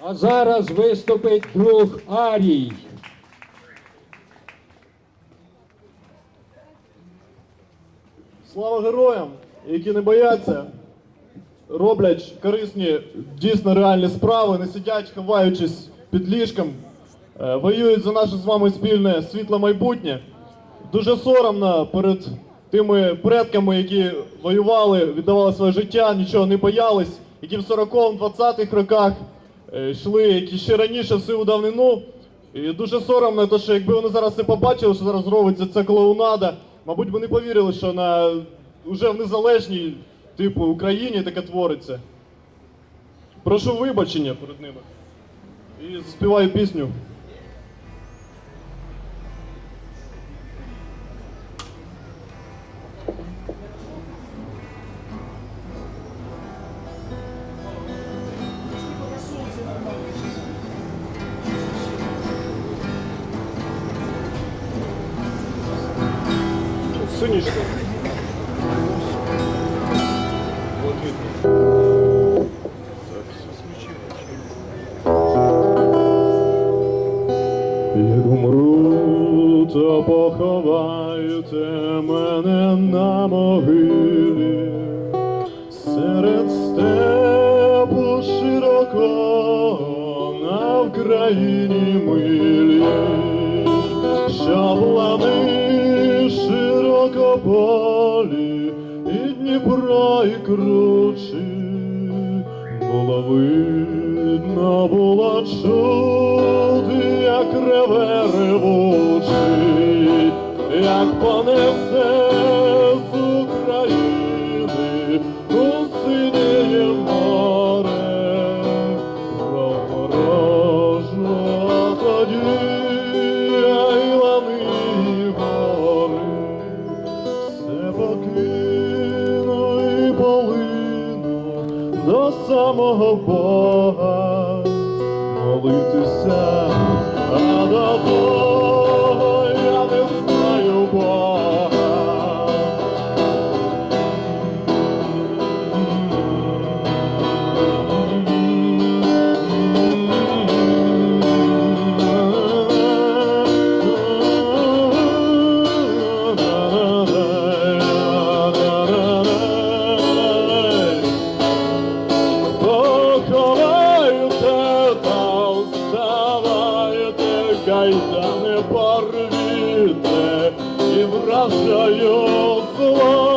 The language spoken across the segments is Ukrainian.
А зараз виступить друг Арій. Слава героям, які не бояться, роблять корисні, дійсно реальні справи, не сидять, ховаючись під ліжком, е, воюють за наше з вами спільне світле майбутнє. Дуже соромно перед тими предками, які воювали, віддавали своє життя, нічого не боялись, які в 40-20-х роках йшли, які ще раніше в сиву давнину. І дуже соромно, то що якби вони зараз це побачили, що зараз робиться ця клоунада, мабуть, вони повірили, що на уже в незалежній, типу, Україні таке твориться. Прошу вибачення перед ними. І заспіваю пісню. Синічка. Як то поховайте мене на могилі серед степу широкого на Вкраїні милі, Дніпро і кручі була видно, було чути, як реве ревучий, як понесе до самого Бога. Молитися, а до того гайда не порвіте і вражаю злою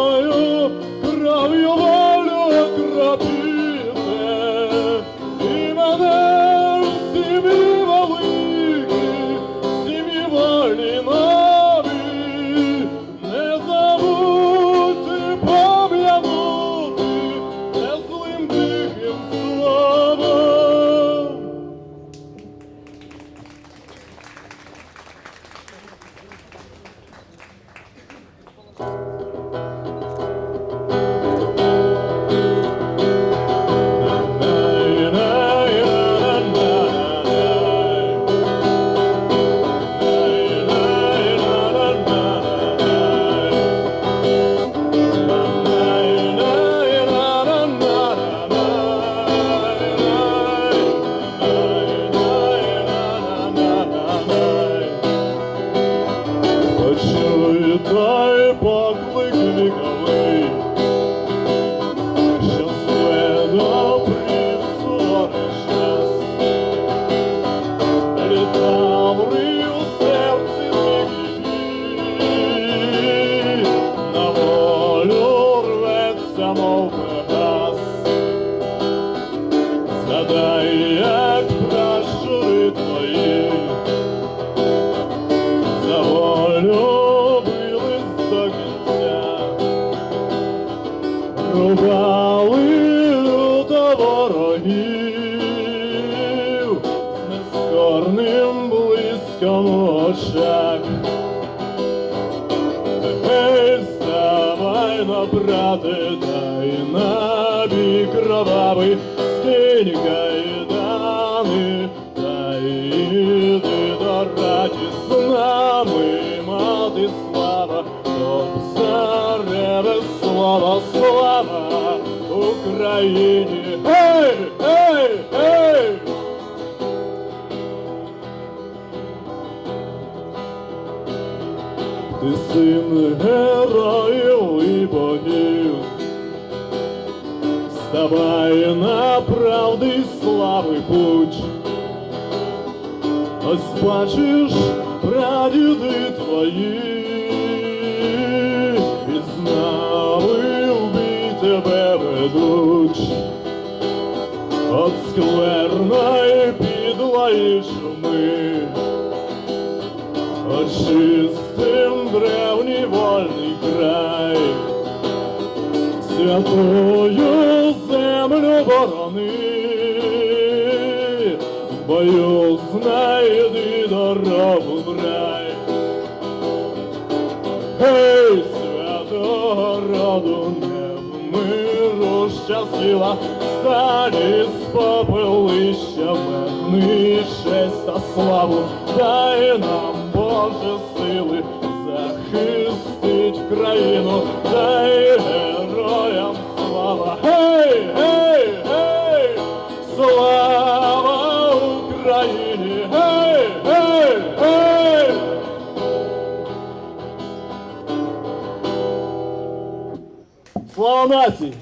Почуй той поклик віковий, ворогів, з нескорним блиском в очах. Гей, ставай на брате, дай на бій кровавий, скинь кайдани, та йди до раді з нами, мати слава, щоб зареве слава, слава Україні. Син героїв і богів. Ставай на правди слави путь. Ось бачиш, прадіди твої, і бій тебе ведуть. От скверної підлої шуми, очистим древній вольний край, святою землю борони, бою знайди дорогу в рай. Гей, святого роду не миру щасіла, сталі з попелища честь та славу, дай нам Боже сили, захистить країну, дай героям слава. Гей, гей, гей, слава Україні! Гей, гей, гей! Слава нації!